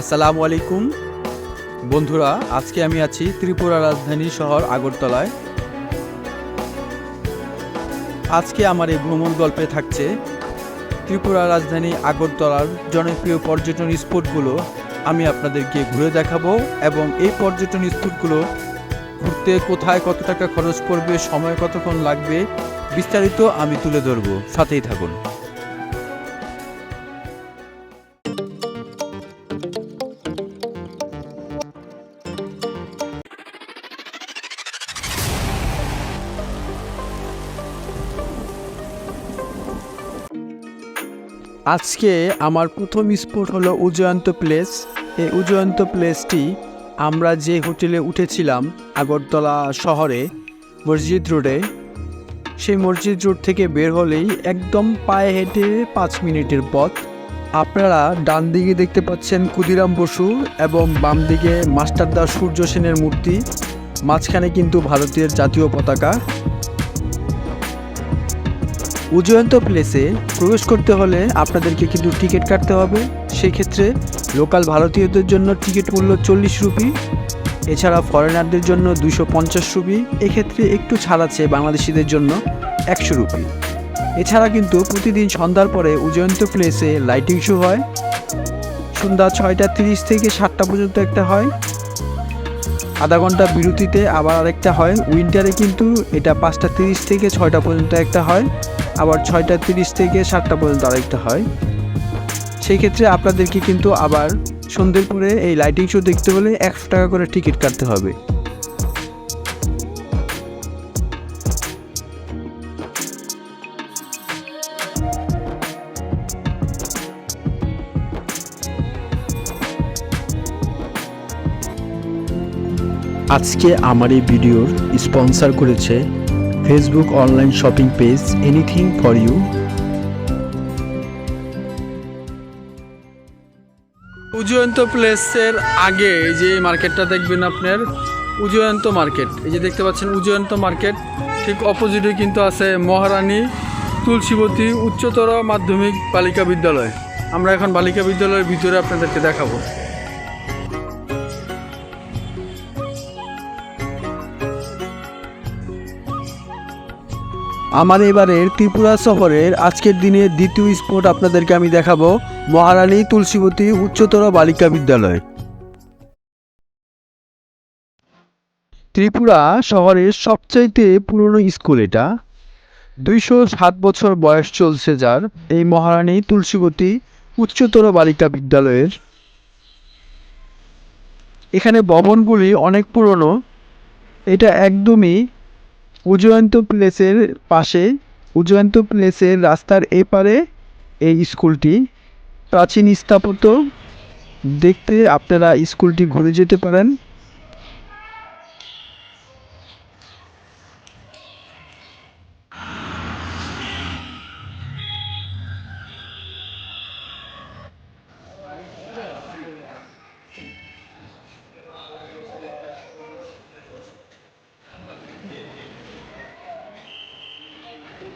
আসসালামু আলাইকুম। বন্ধুরা, আজকে আমি আছি ত্রিপুরা রাজধানী শহর আগরতলায়। আজকে আমার এই ভ্রমণ গল্পে থাকছে ত্রিপুরা রাজধানী আগরতলার জনপ্রিয় পর্যটন স্পটগুলো। আমি আপনাদেরকে ঘুরে দেখাবো এবং এই পর্যটন স্পটগুলো ঘুরতে কোথায় কত টাকা খরচ পড়বে সময় কতক্ষণ লাগবে, বিস্তারিত আমি তুলে ধরবো। সাথেই থাকুন। আজকে আমার প্রথম স্পট হলো উজয়ন্ত প্লেস। এই উজয়ন্ত প্লেসটি আমরা যে হোটেলে উঠেছিলাম আগরতলা শহরে, মসজিদ রোডে, সেই মসজিদ রোড থেকে বের হলেই একদম পায়ে হেঁটে পাঁচ মিনিটের পথ। আপনারা ডান দিকে দেখতে পাচ্ছেন ক্ষুদিরাম বসু এবং বাম দিকে মাস্টারদা সূর্য সেনের মূর্তি। মাঝখানে কিন্তু ভারতের জাতীয় পতাকা। উজয়ন্ত প্লেসে প্রবেশ করতে হলে আপনাদেরকে কিন্তু টিকিট কাটতে হবে। সেই ক্ষেত্রে লোকাল ভারতীয়দের জন্য টিকিট মূল্য চল্লিশ রুপি, এছাড়া ফরেনারদের জন্য দুশো পঞ্চাশ রুপি, এক্ষেত্রে একটু ছাড় আছে বাংলাদেশিদের জন্য একশো রুপি। এছাড়া কিন্তু প্রতিদিন সন্ধ্যার পরে উজয়ন্ত প্লেসে লাইটিং শো হয়। সন্ধ্যা ছয়টা তিরিশ থেকে সাতটা পর্যন্ত একটা হয়। আধা ঘণ্টা বিরতিতে আবার আরেকটা হয়। উইন্টারে কিন্তু এটা পাঁচটা তিরিশ থেকে ছয়টা পর্যন্ত একটা হয়। আবার ছয়টা তিরিশ থেকে সাতটা পর্যন্ত আরেকটা হয়। সেই ক্ষেত্রে আপনাদেরকে কিন্তু আবার সন্ধ্যের পরে এই লাইটিং শো দেখতে হলে একশো টাকা করে টিকিট কাটতে হবে। আজকে আমার এই ভিডিওর স্পন্সর করেছে Facebook online shopping page anything for you Ujjayanta প্লেসের আগে যে মার্কেটটা দেখবেন আপনার, উজয়ন্ত মার্কেট এই যে দেখতে পাচ্ছেন উজয়ন্ত মার্কেট ঠিক অপোজিটে কিন্তু আছে মহারানী তুলসীবতী উচ্চতর মাধ্যমিক বালিকা বিদ্যালয়। আমরা এখন বালিকা বিদ্যালয়ের ভিতরে আপনাদেরকে দেখাবো। আমার এবারের ত্রিপুরা সফরের আজকের দিনে দ্বিতীয় স্পট আপনাদেরকে আমি দেখাবো মহারানী তুলসীবতী উচ্চতর বালিকা বিদ্যালয়। ত্রিপুরা শহরের সবচাইতে পুরনো স্কুল এটা। দুইশো সাত বছর বয়স চলছে যার এই মহারানী তুলসীবতী উচ্চতর বালিকা বিদ্যালয়ের। এখানে ভবনগুলি অনেক পুরনো। এটা একদমই উজয়ন্ত প্লেসের পাশে, উজয়ন্ত প্লেসের রাস্তার এপারে এই স্কুলটি। প্রাচীন স্থাপত্য দেখতে আপনারা স্কুলটি ঘুরে যেতে পারেন।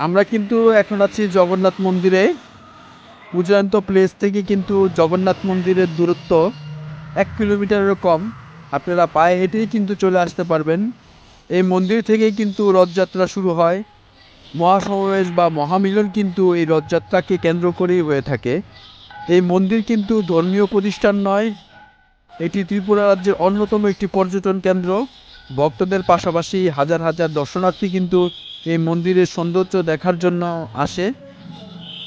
আমরা কিন্তু এখন আছি জগন্নাথ মন্দিরে। উজয়ন্ত প্লেস থেকে কিন্তু জগন্নাথ মন্দিরের দূরত্ব এক কিলোমিটারেরও কম। আপনারা পায়ে হেঁটেই কিন্তু চলে আসতে পারবেন। এই মন্দির থেকেই কিন্তু রথযাত্রা শুরু হয়। মহাসমাবেশ বা মহামিলন কিন্তু এই রথযাত্রাকে কেন্দ্র করেই হয়ে থাকে। এই মন্দির কিন্তু ধর্মীয় প্রতিষ্ঠান নয়, এটি ত্রিপুরা রাজ্যের অন্যতম একটি পর্যটন কেন্দ্র। ভক্তদের পাশাপাশি হাজার হাজার দর্শনার্থী কিন্তু এই মন্দিরের সৌন্দর্য দেখার জন্য আসে।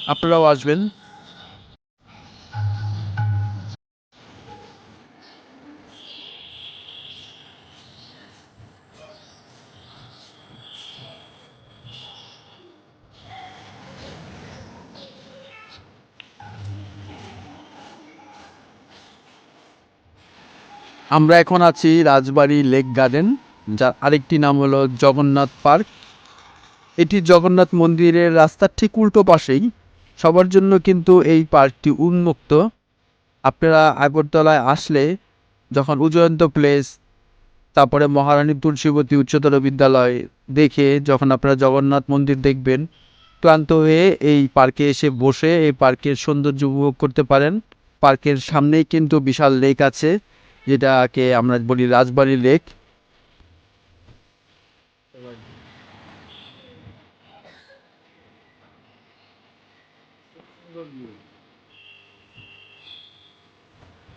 আপনারাও আসবেন। আমরা এখন আছি রাজবাড়ি লেক গার্ডেন, যার আরেকটি নাম হলো জগন্নাথ পার্ক। এটি জগন্নাথ মন্দিরের রাস্তার ঠিক উল্টো পাশেই। সবার জন্য কিন্তু এই পার্কটি উন্মুক্ত। আপনারা আগরতলায় আসলে যখন উজয়ন্ত প্লেস, তারপরে মহারানী তুলসীবতী উচ্চতর বিদ্যালয় দেখে যখন আপনারা জগন্নাথ মন্দির দেখবেন, ক্লান্ত হয়ে এই পার্কে এসে বসে এই পার্কের সৌন্দর্য উপভোগ করতে পারেন। পার্কের সামনেই কিন্তু বিশাল লেক আছে। যেটাকে আমরা বলি রাজবাড়ি লেক।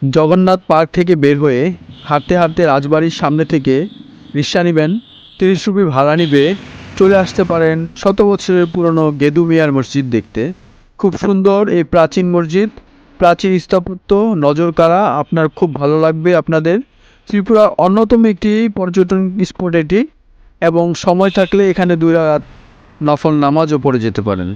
জগন্নাথ পার্ক থেকে বের হয়ে হাঁটতে হাঁটতে রাজবাড়ির সামনে থেকে রিক্সা নেবেন তিরিশ রুপি ভাড়া নিবে, চলে আসতে পারেন শত বছরের পুরনো গেদু মিয়ার মসজিদ দেখতে। খুব সুন্দর এই প্রাচীন মসজিদ। প্রাচীন স্থাপত্য, নজর কাড়া আপনার খুব ভালো লাগবে আপনাদের। ত্রিপুরার অন্যতম একটি পর্যটন স্পট এটি, এবং সময় থাকলে এখানে দুই রাত নফল নামাজও পড়ে যেতে পারেন।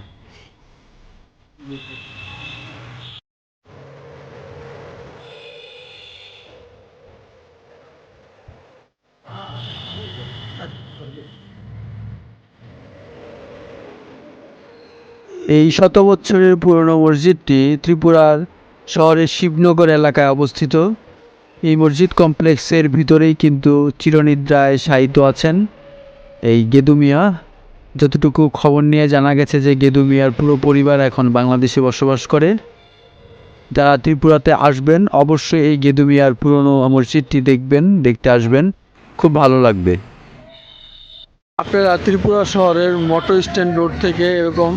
এই শত বছরের পুরনো মসজিদটি ত্রিপুরার শহরের শিবনগর এলাকায় অবস্থিত। এই মসজিদ কমপ্লেক্সের ভিতরেই কিন্তু চিরনিদ্রায় শায়িত আছেন এই গেদু মিয়া। যতটুকু খবর নিয়ে জানা গেছে যে গেদু মিয়ার পুরো পরিবার এখন বাংলাদেশে বসবাস করে, যারা ত্রিপুরাতে আসবেন অবশ্যই এই গেদু মিয়ার পুরনো মসজিদটি দেখবেন, দেখতে আসবেন। খুব ভালো লাগবে। আপনারা ত্রিপুরা শহরের মোটর স্ট্যান্ড রোড থেকে এরকম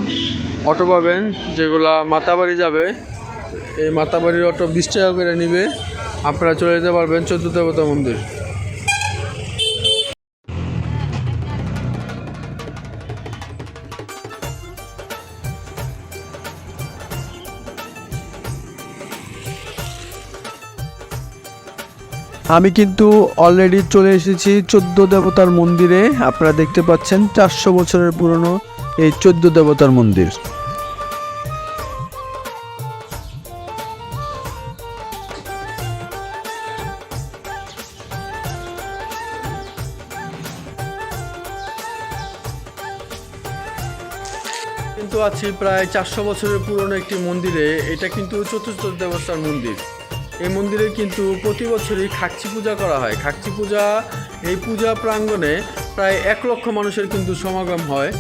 অটো পাবেন, যেগুলা মাতাবাড়ি যাবে। এই মাতাবাড়ির অটো বিশ টাকা করে নিবে। আপনারা চলে যেতে পারবেন চোদ্দ দেবতা মন্দির। আমি কিন্তু অলরেডি চলে এসেছি চোদ্দ দেবতার মন্দিরে। আপনারা দেখতে পাচ্ছেন চারশো বছরের পুরনো এই চোদ্দ দেবতার মন্দির। কিন্তু আছি প্রায় চারশো বছরের পুরনো একটি মন্দিরে। এটা কিন্তু চতুর্থ দেবতার মন্দির। এই মন্দিরে কিন্তু প্রতি বছরই খাকচি পূজা করা হয়। খাকচি পূজা, এই পূজা প্রাঙ্গণে প্রায় এক লক্ষ মানুষের কিন্তু সমাগম হয়।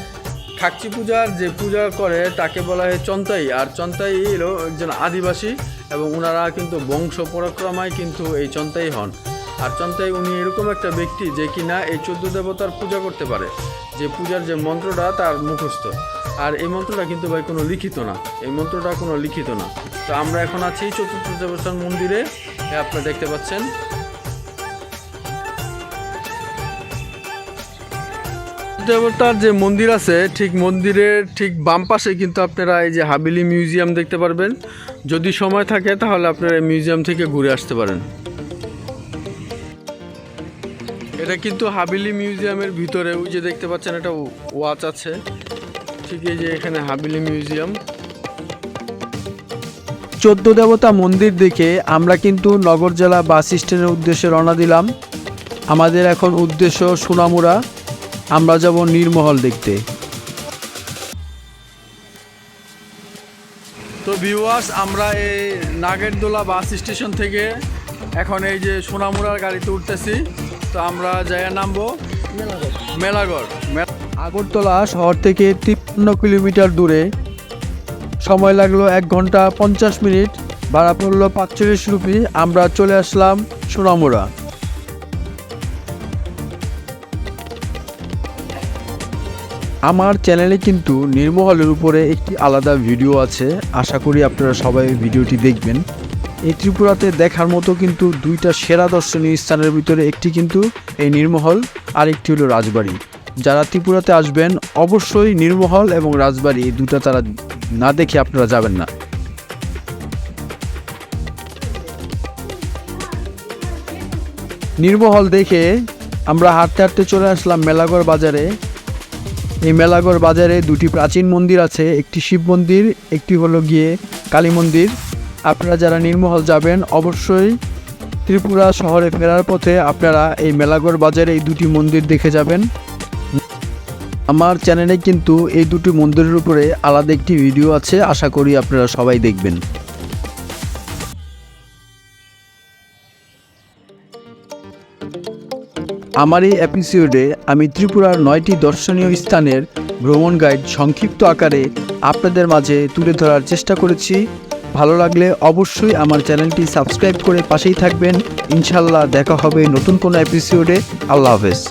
খাকচি পূজার যে পূজা করে, তাকে বলা হয় চন্তাই। আর চন্তাই হলো একজন আদিবাসী এবং ওনারা কিন্তু বংশ পরাক্রমায় কিন্তু এই চন্তাই হন। আর চন্তাই উনি এরকম একটা ব্যক্তি যে কিনা এই চোদ্দ দেবতার পূজা করতে পারে। যে পূজার যে মন্ত্রটা, তার মুখস্থ। আর এই মন্ত্রটা কিন্তু ভাই কোনো লিখিত না। এই মন্ত্রটা কোনো লিখিত না। তো আমরা এখন আছি চতুর্থ দেবতার মন্দিরে। আপনারা দেখতে পাচ্ছেন। দেবতার যে মন্দির আছে, ঠিক মন্দিরের ঠিক বাম পাশে কিন্তু আপনারা এই যে হাবিলি মিউজিয়াম দেখতে পারবেন। যদি সময় থাকে তাহলে আপনারা মিউজিয়াম থেকে ঘুরে আসতে পারেন। এটা কিন্তু হাবিলি মিউজিয়ামের ভিতরে, ওই যে দেখতে পাচ্ছেন, একটা ওয়াচ আছে। ঠিক এই যে এখানে হাবিলি মিউজিয়াম। চোদ্দ দেবতা মন্দির দেখে আমরা কিন্তু নগর জেলা বাস স্ট্যান্ডের উদ্দেশ্যে রওনা দিলাম। আমাদের এখন উদ্দেশ্য সোনামুড়া। আমরা যাব নীরমহল দেখতে। তো ভিউয়ার্স আমরা এই নাগেরদোলা বাস স্টেশন থেকে এখন এই যে সোনামুড়ার গাড়িতে উঠতেছি। তো আমরা জায়গা নামবো। মেলাগড় মে- আগরতলা শহর থেকে তিপ্পান্ন কিলোমিটার দূরে। সময় লাগল এক ঘণ্টা পঞ্চাশ মিনিট। ভাড়া পড়ল পাঁচচল্লিশ রুপি। আমরা চলে আসলাম সোনামুড়া। আমার চ্যানেলে কিন্তু নির্মহলের উপরে একটি আলাদা ভিডিও আছে। আশা করি আপনারা সবাই ভিডিওটি দেখবেন। এই ত্রিপুরাতে দেখার মতো কিন্তু দুইটা সেরা দর্শনীয় স্থানের ভিতরে একটি কিন্তু এই নির্মহল আর একটি হলো রাজবাড়ি। যারা ত্রিপুরাতে আসবেন, অবশ্যই নির্মহল এবং রাজবাড়ি এই দুটা তারা না দেখে আপনারা যাবেন না। নির্মহল দেখে আমরা হাঁটতে হাঁটতে চলে আসলাম মেলাগড় বাজারে। এই মেলাগড় বাজারে দুটি প্রাচীন মন্দির আছে, একটি শিব মন্দির, একটি হলো গিয়ে কালী মন্দির। আপনারা যারা নির্মহল যাবেন, অবশ্যই ত্রিপুরা শহরে ফেরার পথে আপনারা এই মেলাগড় বাজারে এই দুটি মন্দির দেখে যাবেন। আমার চ্যানেলে কিন্তু এই দুটি মন্দিরের উপরে আলাদা একটি ভিডিও আছে, আশা করি আপনারা সবাই দেখবেন। আমার এই এপিসোডে আমি ত্রিপুরার নয়টি দর্শনীয় স্থানের ভ্রমণ গাইড সংক্ষিপ্ত আকারে আপনাদের মাঝে তুলে ধরার চেষ্টা করেছি। ভালো লাগলে অবশ্যই আমার চ্যানেলটি সাবস্ক্রাইব করে পাশেই থাকবেন। ইনশাল্লাহ দেখা হবে নতুন কোনো এপিসোডে আল্লাহ হাফেজ।